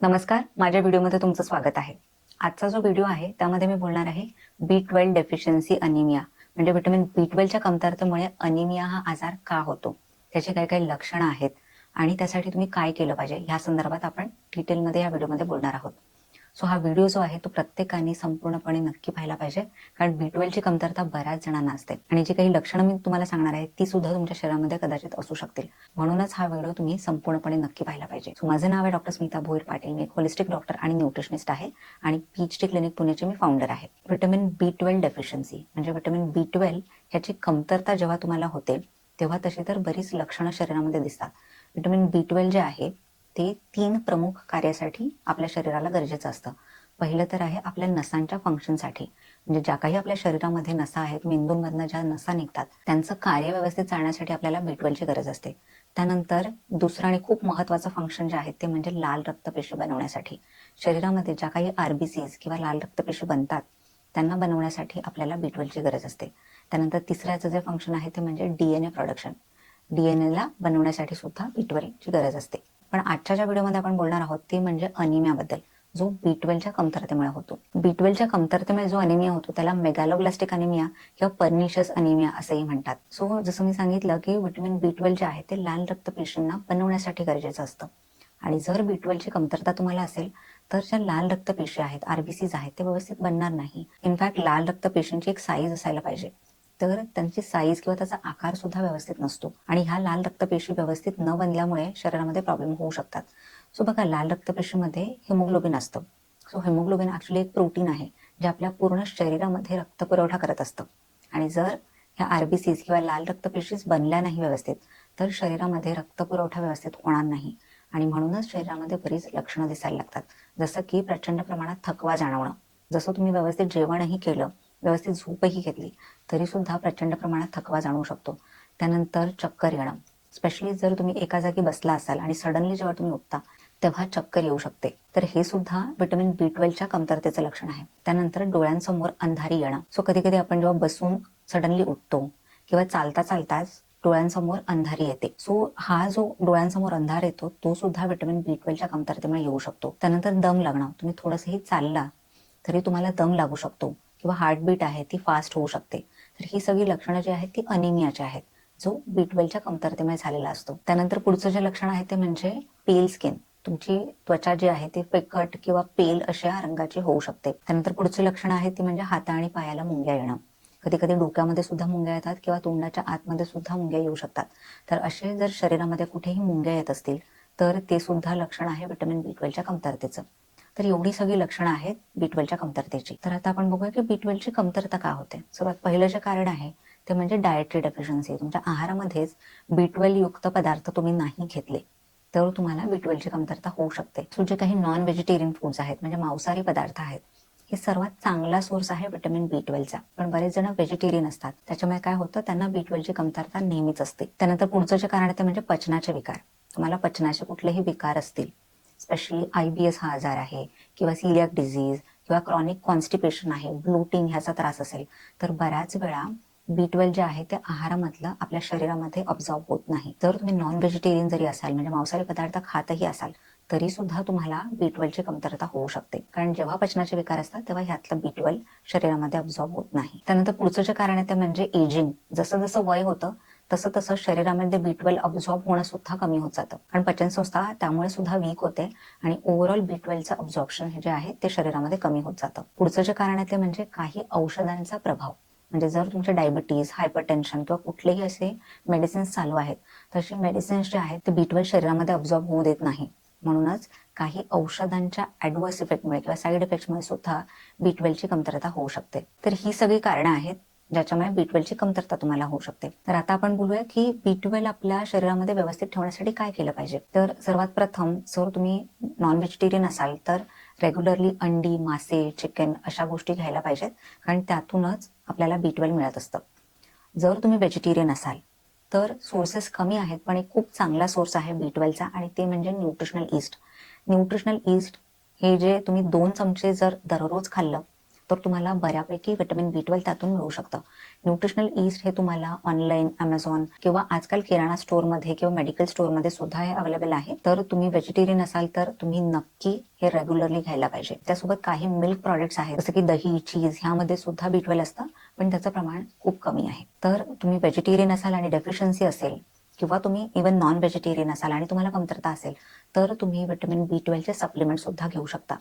नमस्कार माझ्या व्हिडिओमध्ये तुमचं स्वागत आहे. आजचा जो व्हिडिओ आहे त्यामध्ये मी बोलणार आहे बी ट्वेल्व डेफिशियन्सी अनिमिया म्हणजे व्हिटॅमिन बी ट्वेल्वच्या कमतरतेमुळे अनिमिया हा आजार का होतो? त्याची काही काही लक्षणं आहेत. आणि त्यासाठी तुम्ही काय केलं पाहिजे? ह्या संदर्भात आपण डिटेलमध्ये या व्हिडिओमध्ये बोलणार आहोत. सो हा व्हिडिओ जो आहे तो प्रत्येकाने संपूर्णपणे नक्की पाहायला पाहिजे. कारण बी ट्वेल्वची कमतरता बऱ्याच जणांना असते. आणि जी काही लक्षणं मी तुम्हाला सांगणार आहे ती सुद्धा तुमच्या शरीरामध्ये कदाचित असू शकतील. म्हणूनच हा व्हिडिओ तुम्ही संपूर्णपणे नक्की पाहायला पाहिजे. सो माझं नाव आहे डॉक्टर स्मिता भोईर पाटील. मी एक होलिस्टिक डॉक्टर आणि न्यूट्रिशनिस्ट आहे. आणि पीएचडी क्लिनिक पुण्याचे मी फाउंडर आहे. व्हिटॅमिन बी ट्वेल्व डेफिशियन्सी म्हणजे व्हिटॅमिन बी ट्वेल्व ह्याची कमतरता जेव्हा तुम्हाला होते तेव्हा तशी तर बरीच लक्षणं शरीरामध्ये दिसतात. व्हिटॅमिन बी ट्वेल्व जे आहे ते तीन प्रमुख कार्यासाठी आपल्या शरीराला गरजेचं असतं. पहिलं तर आहे आपल्या नसांच्या फंक्शनसाठी म्हणजे ज्या काही आपल्या शरीरामध्ये नसा आहेत मेंदूंमधनं ज्या नसा निघतात त्यांचं कार्य व्यवस्थित चालण्यासाठी आपल्याला बी गरज असते. त्यानंतर दुसरं आणि खूप महत्वाचं फंक्शन जे आहे ते म्हणजे लाल रक्तपेशी बनवण्यासाठी. शरीरामध्ये ज्या काही आरबीसीज किंवा लाल रक्तपेशी बनतात त्यांना बनवण्यासाठी आपल्याला बीटवेलची गरज असते. त्यानंतर तिसऱ्याचं जे फंक्शन आहे ते म्हणजे डीएनए प्रोडक्शन डीएनएला बनवण्यासाठी सुद्धा बीटवेलची गरज असते. पण आजच्या ज्या व्हिडिओमध्ये आपण बोलणार आहोत ते म्हणजे अनिमियाबद्दल जो बी ट्वेल्वच्या कमतरतेमुळे होतो. बी ट्वेल्वच्या कमतरतेमुळे जो अनिमिया होतो त्याला मेगॅलोब्लास्टिक अनिमिया किंवा पर्निशियस अनिमिया असंही म्हणतात. सो जसं मी सांगितलं की व्हिटॅमिन बी ट्वेल्व जे आहे ते लाल रक्त पेशींना बनवण्यासाठी गरजेचं असतं. आणि जर बी ट्वेल्वची कमतरता तुम्हाला असेल तर ज्या लाल रक्त पेशी आहेत आरबीसीज आहेत ते व्यवस्थित बनणार नाही. इनफॅक्ट लाल रक्त पेशींची एक साईज असायला पाहिजे. तर त्यांची साईज किंवा त्याचा आकार सुद्धा व्यवस्थित नसतो. आणि ह्या लाल रक्तपेशी व्यवस्थित न बनल्यामुळे शरीरामध्ये प्रॉब्लेम होऊ शकतात. सो बघा लाल रक्तपेशीमध्ये हिमोग्लोबिन असतं. सो हिमोग्लोबिन ऍक्च्युली एक प्रोटीन आहे जे आपल्या पूर्ण शरीरामध्ये रक्तपुरवठा करत असतं. आणि जर ह्या आरबीसीज किंवा लाल रक्तपेशीज बनल्या नाही व्यवस्थित तर शरीरामध्ये रक्तपुरवठा व्यवस्थित होणार नाही. आणि म्हणूनच शरीरामध्ये बरीच लक्षणं दिसायला लागतात. जसं की प्रचंड प्रमाणात थकवा जाणवणं. जसं तुम्ही व्यवस्थित जेवणही केलं व्यवस्थित झोपही घेतली तरी सुद्धा प्रचंड प्रमाणात थकवा जाणवू शकतो. त्यानंतर चक्कर येणं. स्पेशली जर तुम्ही एका जागी बसला असाल आणि सडनली जेव्हा तुम्ही उठता तेव्हा चक्कर येऊ शकते. तर हे सुद्धा व्हिटॅमिन बी ट्वेल्वच्या कमतरतेचं लक्षण आहे. त्यानंतर डोळ्यांसमोर अंधारी येणं. सो कधी कधी आपण जेव्हा बसून सडनली उठतो किंवा चालता चालताच डोळ्यांसमोर अंधारी येते. सो हा जो डोळ्यांसमोर अंधार येतो तो सुद्धा व्हिटॅमिन बी ट्वेल्वच्या कमतरतेमुळे येऊ शकतो. त्यानंतर दम लागणं. तुम्ही थोडंसंही चालला तरी तुम्हाला दम लागू शकतो. किंवा हार्टबीट आहे ती फास्ट होऊ शकते. तर ही सगळी लक्षणं जी आहेत ती अनिमियाची आहेत. जो बी ट्वेल्वच्या कमतरतेमुळे झालेला असतो. त्यानंतर पुढचं जे लक्षण आहे ते म्हणजे पेल स्किन तुमची त्वचा जी आहे ती फिकट किंवा पेल अशा रंगाची होऊ शकते. त्यानंतर पुढचे लक्षण आहे ती म्हणजे हाता आणि पायाला मुंग्या येणं. कधी कधी डोक्यामध्ये सुद्धा मुंग्या येतात किंवा तोंडाच्या आतमध्ये सुद्धा मुंग्या येऊ शकतात. तर असे जर शरीरामध्ये कुठेही मुंग्या येत असतील तर ते सुद्धा लक्षण आहे व्हिटॅमिन बी ट्वेल्वच्या कमतरतेचं. तर एवढी सगळी लक्षणं आहेत बी ट्वेल्वच्या कमतरतेची. तर आता आपण बघूया की बी ट्वेल्वची कमतरता का होते? सर्वात पहिलं जे कारण आहे ते म्हणजे डायटरी डेफिशियन्सी तुमच्या आहारामध्येच बी ट्वेल्व युक्त पदार्थ तुम्ही नाही घेतले तर तुम्हाला बी ट्वेल्वची कमतरता होऊ शकते. सो जे काही नॉन व्हेजिटेरियन फूड्स आहेत म्हणजे मांसाहारी पदार्थ आहेत हे सर्वात चांगला सोर्स आहे व्हिटॅमिन बी ट्वेल्वचा पण बरेच जण व्हेजिटेरियन असतात. त्याच्यामुळे काय होतं? त्यांना बी ट्वेल्वची कमतरता नेहमीच असते. त्यानंतर पुढचं जे कारण आहे ते म्हणजे पचनाचे विकार. तुम्हाला पचनाचे कुठलेही विकार असतील स्पेशली आय बी एस हा आजार आहे किंवा सिलियक डिझीज किंवा क्रॉनिक कॉन्स्टिपेशन आहे ब्लोटिंग ह्याचा त्रास असेल तर बऱ्याच वेळा बी ट्वेल्व जे आहे ते आहारामधलं आपल्या शरीरामध्ये ऑब्झॉर्व होत नाही. जर तुम्ही नॉन व्हेजिटेरियन जरी असाल म्हणजे मांसाहारी पदार्थ खातही असाल तरी सुद्धा तुम्हाला बी ट्वेल्वची कमतरता होऊ शकते. कारण जेव्हा पचनाचे विकार असतात तेव्हा ह्यातलं बी ट्वेल्व शरीरामध्ये ऑब्झॉर्व होत नाही. त्यानंतर पुढचं जे कारण आहे ते म्हणजे एजिंग जसं जसं वय होतं तसं तसं शरीरामध्ये बी ट्वेल्व होणं सुद्धा कमी होत जातं. कारण पचनसंस्था त्यामुळे सुद्धा वीक होते आणि ओव्हरऑल बी ट्वेल्वचं ऑब्झॉर्प्शन हे जे आहे ते शरीरामध्ये कमी होत जातं. पुढचं जे कारण आहे ते म्हणजे काही औषधांचा प्रभाव. म्हणजे जर तुमचे डायबिटीज हायपरटेन्शन किंवा कुठलेही असे मेडिसिन्स चालू आहेत तसे मेडिसिन्स जे आहेत ते बी ट्वेल्व शरीरामध्ये ऑब्झॉर्ब होऊ देत नाही. म्हणूनच काही औषधांच्या ऍडवर्स इफेक्टमुळे किंवा साईड इफेक्टमुळे सुद्धा बी ट्वेल्वची कमतरता होऊ शकते. तर ही सगळी कारणं आहेत ज्याच्यामुळे बी ट्वेल्वची कमतरता तुम्हाला होऊ शकते. तर आता आपण बोलूया की बी ट्वेल्व आपल्या शरीरामध्ये व्यवस्थित ठेवण्यासाठी काय केलं पाहिजे? तर सर्वात प्रथम जर तुम्ही नॉन व्हेजिटेरियन असाल तर रेग्युलरली अंडी मासे चिकन अशा गोष्टी घ्यायला पाहिजेत. कारण त्यातूनच आपल्याला बी ट्वेल्व मिळत असतं. जर तुम्ही व्हेजिटेरियन असाल तर सोर्सेस कमी आहेत पण एक खूप चांगला सोर्स आहे बी ट्वेल्वचा आणि ते म्हणजे न्यूट्रिशनल ईस्ट न्यूट्रिशनल ईस्ट हे जे तुम्ही दोन चमचे जर दररोज खाल्लं तर तुम्हाला बऱ्यापैकी विटॅमिन बी ट्वेल्व त्यातून मिळू शकतं. न्यूट्रिशनल ईस्ट हे तुम्हाला ऑनलाईन अमेझॉन किंवा आजकाल किराणा स्टोअरमध्ये किंवा मेडिकल स्टोअरमध्ये सुद्धा हे अवेलेबल आहे. तर तुम्ही व्हेजिटेरियन असाल तर तुम्ही नक्की हे रेग्युलरली घ्यायला पाहिजे. त्यासोबत काही मिल्क प्रॉडक्ट्स आहेत जसं की दही चीज ह्यामध्ये सुद्धा बी ट्वेल्व असतं पण त्याचं प्रमाण खूप कमी आहे. तर तुम्ही व्हेजिटेरियन असाल आणि डेफिशियन्सी असेल किंवा तुम्ही इवन नॉन व्हेजिटेरियन असाल आणि तुम्हाला कमतरता असेल तर तुम्ही विटॅमिन बी ट्वेल्वचे सप्लिमेंट सुद्धा घेऊ शकता.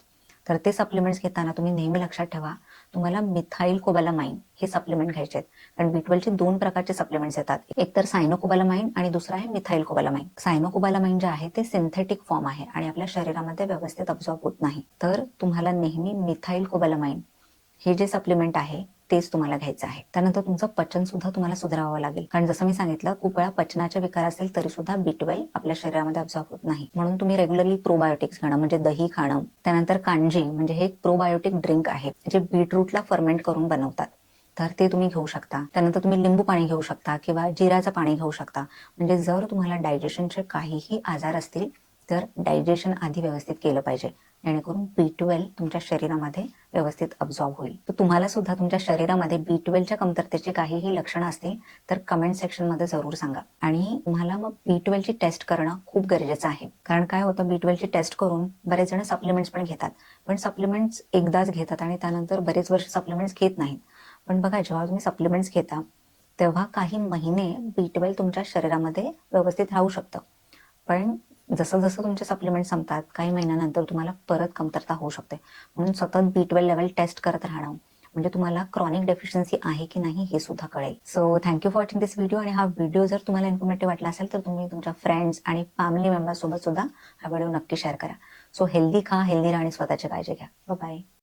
तर ते सप्लिमेंट्स घेताना तुम्ही नेहमी लक्षात ठेवा तुम्हाला मिथाईल कोबालामाइन हे सप्लिमेंट घ्यायचे आहेत. कारण बी ट्वेल्वचे दोन प्रकारचे सप्लिमेंट्स येतात. एक तर सायनोकोबालामाइन आणि दुसरं आहे मिथाईल कोबालामाइन सायनोकोबालामाइन जे आहे ते सिंथेटिक फॉर्म आहे आणि आपल्या शरीरामध्ये व्यवस्थित अब्झॉर्ब होत नाही. तर तुम्हाला नेहमी मिथाईल कोबालामाइन हे जे सप्लिमेंट आहे तेच तुम्हाला घ्यायचं आहे. त्यानंतर तुमचं पचन सुद्धा तुम्हाला सुधारावं लागेल. कारण जसं मी सांगितलं खूप वेळा पचनाचे विकार असेल तरी सुद्धा बी आपल्या शरीरामध्ये अब्झॉर्ब होत नाही. म्हणून तुम्ही रेग्युलरली प्रोबायोटिक्स घेणं म्हणजे दही खाणं त्यानंतर कांजी म्हणजे हे एक प्रोबायोटिक ड्रिंक आहे जे बीटरूटला फर्मेंट करून बनवतात. तर ते तुम्ही घेऊ शकता. त्यानंतर तुम्ही लिंबू पाणी घेऊ शकता किंवा जिराचं पाणी घेऊ शकता. म्हणजे जर तुम्हाला डायजेशनचे काहीही आजार असतील तर डायजेशन आधी व्यवस्थित केलं पाहिजे. जेणेकरून बी ट्वेल्व तुमच्या शरीरामध्ये व्यवस्थित अब्झॉर्ब होईल. तर तुम्हाला सुद्धा तुमच्या शरीरामध्ये बी ट्वेल्वच्या कमतरतेची काहीही लक्षणं असतील तर कमेंट सेक्शनमध्ये जरूर सांगा. आणि तुम्हाला मग बी ट्वेल्वची टेस्ट करणं खूप गरजेचं आहे. कारण काय होतं बी ट्वेल्वची टेस्ट करून बरेच जण सप्लिमेंट्स पण घेतात. पण सप्लिमेंट्स एकदाच घेतात आणि त्यानंतर बरेच वर्ष सप्लिमेंट्स घेत नाहीत. पण बघा जेव्हा तुम्ही सप्लिमेंट्स घेता तेव्हा काही महिने बी ट्वेल्व तुमच्या शरीरामध्ये व्यवस्थित राहू शकतं. पण जसं जसं तुमचे सप्लिमेंट संपतात काही महिन्यानंतर तुम्हाला परत कमतरता होऊ शकते. म्हणून सतत बी ट्वेल्व लेवल टेस्ट करत राहणं म्हणजे तुम्हाला क्रॉनिक डेफिशियन्सी आहे की नाही हे सुद्धा कळेल. So thank you for watching this video आणि हा व्हिडिओ जर तुम्हाला इन्फॉर्मेटिव्ह वाटला असेल तर तुम्ही तुमच्या फ्रेंड्स आणि फॅमिली मेंबर्स सोबत सुद्धा हा व्हिडिओ नक्की शेअर करा. सो हेल्दी खा हेल्दी राहा आणि स्वतःची काळजी घ्या. बाय